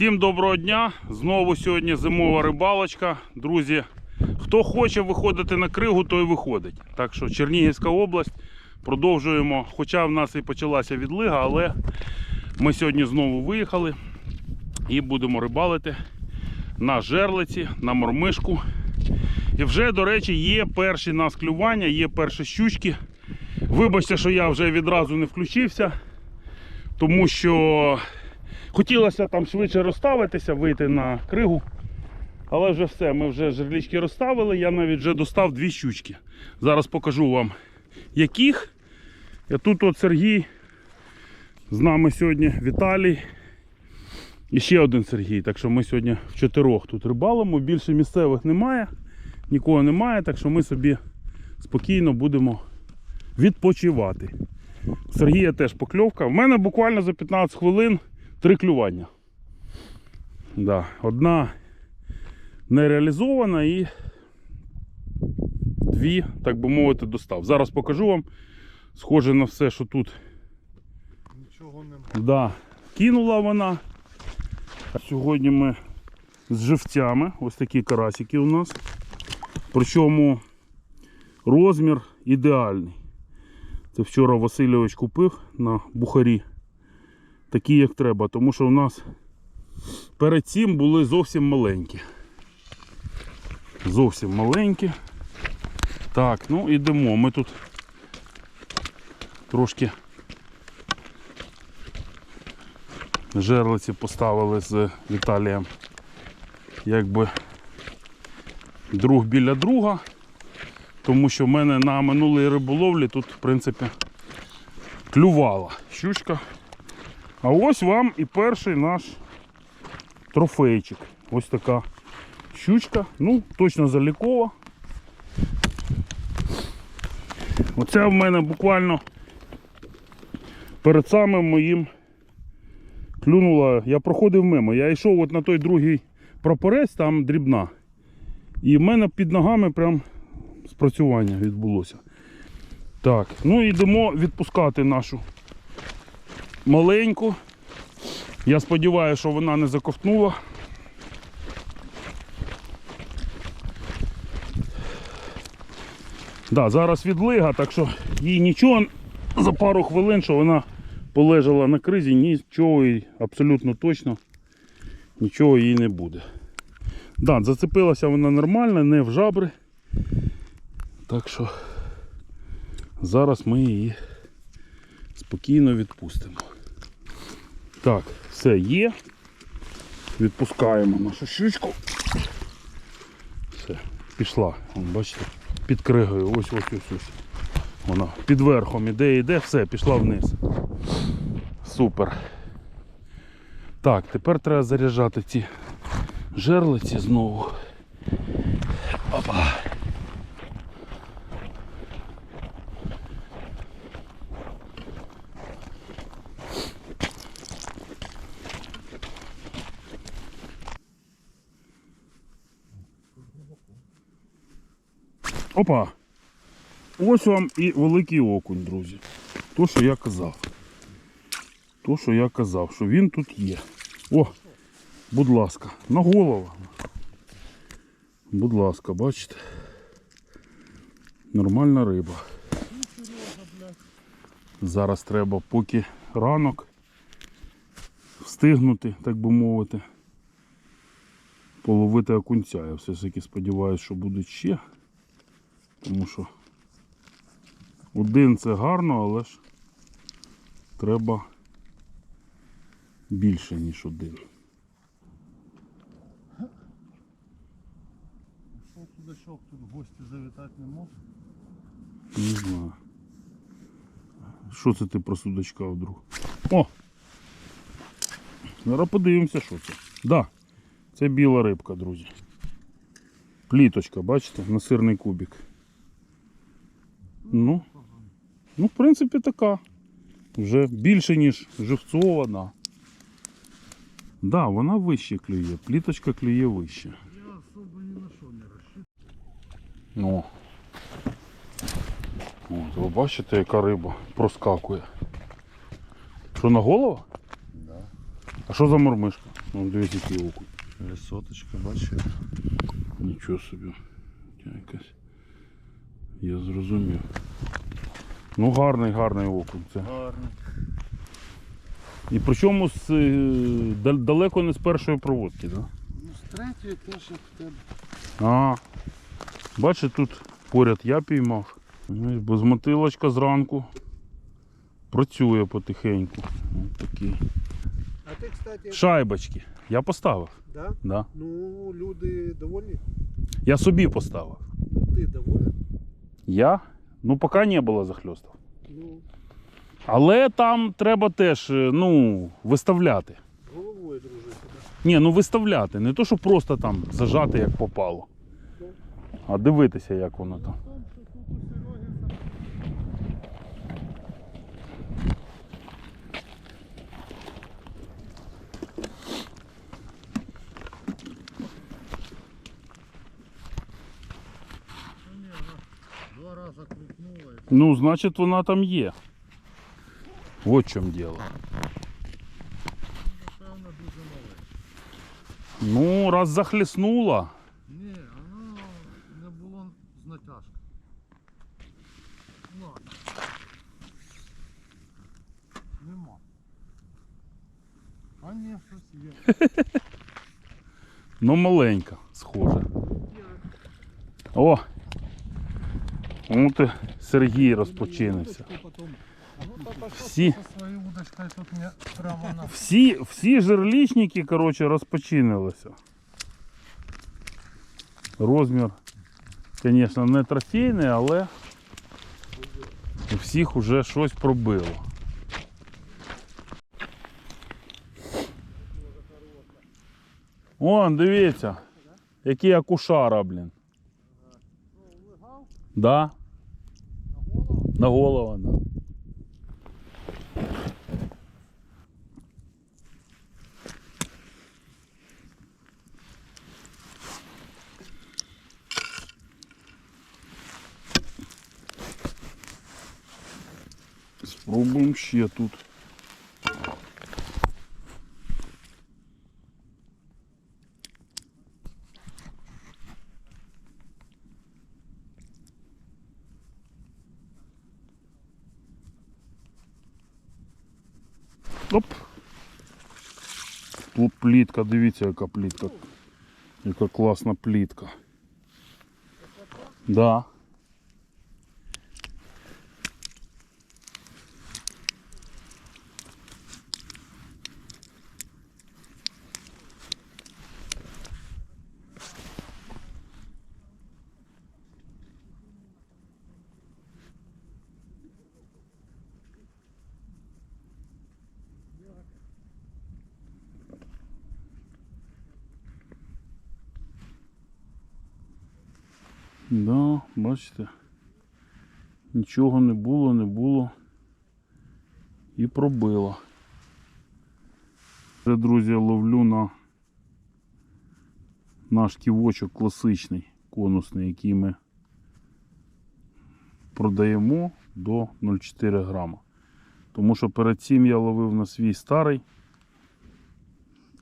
Всім доброго дня! Знову сьогодні зимова рибалочка. Друзі, хто хоче виходити на кригу, той виходить. Так що Чернігівська область продовжуємо. Хоча в нас і почалася відлига, але ми сьогодні знову виїхали і будемо рибалити на жерлиці, на мормишку. І вже, до речі, є перші нас клювання, є перші щучки. Вибачте, що я вже відразу не включився, тому що хотілося там швидше розставитися, вийти на кригу. Але вже все, ми вже жерлічки розставили, я навіть вже достав дві щучки. Зараз покажу вам яких. І тут от Сергій, з нами сьогодні Віталій. І ще один Сергій. Так що ми сьогодні в чотирьох тут рибалимо. Більше місцевих немає, нікого немає, так що ми собі спокійно будемо відпочивати. Сергія теж покльовка. В мене буквально за 15 хвилин три клювання. Да. Одна не реалізована і дві, так би мовити, достав. Зараз покажу вам. Схоже на все, що тут Нічого нема. Да, кинула вона. Сьогодні ми з живцями. Ось такі карасики у нас. Причому розмір ідеальний. Це вчора Васильович купив на бухарі. Такі, як треба, тому що у нас перед цим були зовсім маленькі. Зовсім маленькі. Так, ну ідемо. Ми тут трошки жерлиці поставили з Віталієм. Якби друг біля друга. Тому що в мене на минулій риболовлі тут, в принципі, клювала щучка. А ось вам і перший наш трофейчик. Ось така щучка. Ну, точно залікова. Оце в мене буквально перед самим моїм клюнула, я проходив мимо. Я йшов от на той другий прапорець, там дрібна. І в мене під ногами прям спрацювання відбулося. Так, ну йдемо відпускати нашу маленьку. Я сподіваюся, що вона не заковтнула. Да, зараз відлига, так що їй нічого за пару хвилин, що вона полежала на кризі, нічого їй абсолютно точно нічого їй не буде. Да, зацепилася вона нормально, не в жабри. Так що зараз ми її спокійно відпустимо. Так, все є. Відпускаємо нашу щучку. Все, пішла. Вон, бачите, під кригою. Ось ось ось ось. Вона під верхом іде, іде, все, пішла вниз. Супер. Так, тепер треба заряджати ці жерлиці знову. Опа. Опа! Ось вам і великий окунь, друзі. То, що я казав. То, що я казав, що він тут є. О, будь ласка, на голову. Будь ласка, бачите? Нормальна риба. Зараз треба, поки ранок встигнути, так би мовити, половити окунця. Я все ж таки сподіваюся, що будуть ще. Тому що один це гарно, але ж треба більше, ніж один. Що судачок тут в гості завітати не може? Не знаю. Що це ти про судачка вдруг? О! Зараз подивимося, що це. Да, це біла рибка, друзі. Пліточка, бачите, на сирний кубик. Ну, ну, в принципі, така. Вже більше, ніж живцова, да. Да, вона вище клює. Пліточка клює вище. Я особо ні на що не розчитую. Ну. От, ви бачите, яка риба проскакує. Що на голову? Да. А що за мормишка? Ну, дивіться, який окунь. Соточка, бачиш? Нічого собі. Якась. Я зрозумів. Ну, гарний, гарний окунь. Це. Гарно. І причому з, е, дал- далеко не з першої проводки, так? Да? Ну, з третьої теж як в тебе. А, бачите, тут поряд я піймав. Ну, і Безмотилочка зранку. Працює потихеньку. Ось такий. А ти, кстати, Шайбочки. Я поставив. да? Да. Ну, люди довольні? Я собі поставив. Ти доволен? Я? Ну, поки не було захльостів. Але там треба теж е, ну, виставляти. головою дружити. Ні, ну виставляти. Не то, що просто там зажати як попало. А дивитися, як воно там. два рази крутнула і Ну, значить, вона там є. От в чому діло. напевно дуже мале. Ну, раз захліснула. Ні, воно не було з натяжки. Ну. Нема. А ні, щось є. Ну, маленька, схоже. О! От Сергій розпочинився. Всі-. Всі, всі жерлічники, коротше, розпочинилися. Розмір, звісно, не трофейний, але у всіх вже щось пробило. О, дивіться, які акушара, блін. Да. На голову, да. Спробуємо ще тут. Оп. Тут плітка, дивіться, яка плітка. Яка класна плітка. Да. Да, бачите. Нічого не було, не було. І пробило. Це, друзі, ловлю на наш ківочок класичний, конусний, який ми продаємо до 0,4 грама. Тому що перед цим я ловив на свій старий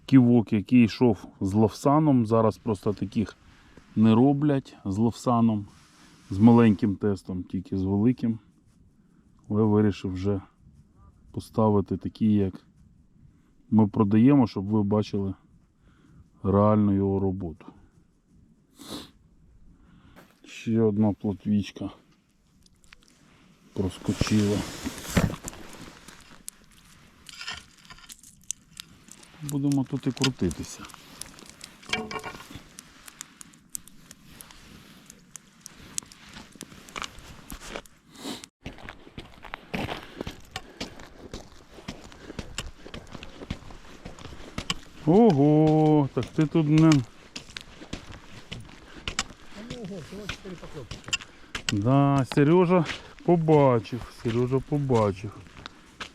ківок, який йшов з лавсаном. Зараз просто таких не роблять з лавсаном, з маленьким тестом, тільки з великим. Але вирішив вже поставити такі, як ми продаємо, щоб ви бачили реальну його роботу. Ще одна плотвічка проскочила. Будемо тут і крутитися. Ого, так ти тут не. Да, Сережа побачив, Сережа побачив.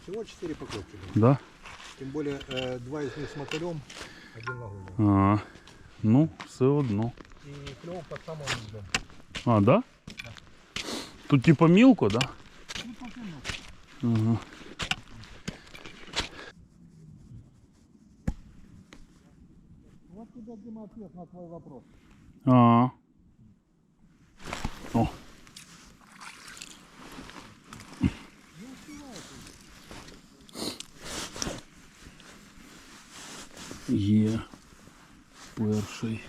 Всего 4 поклепки. Да? Тем более э, два из них с мотылем, один на голову. А, ну, все одно. И клев под самым низом. А, да? Тут типа мілко, да? Ага. Ответ на твой вопрос. А. О. Є перший.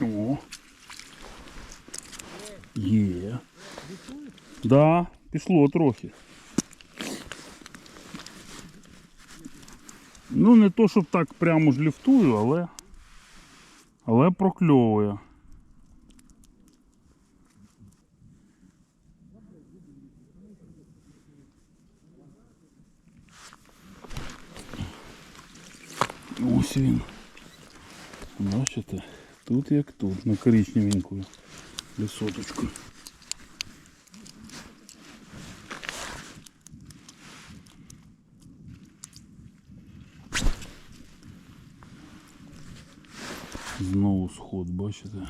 О. Є. Да, пішло трохи. Ну, не то, щоб так прямо ж ліфтую, але. Але прокльовує. Ось він. Бачите? Тут як тут, на коричневеньку лісоточку. Знову сход, бачите?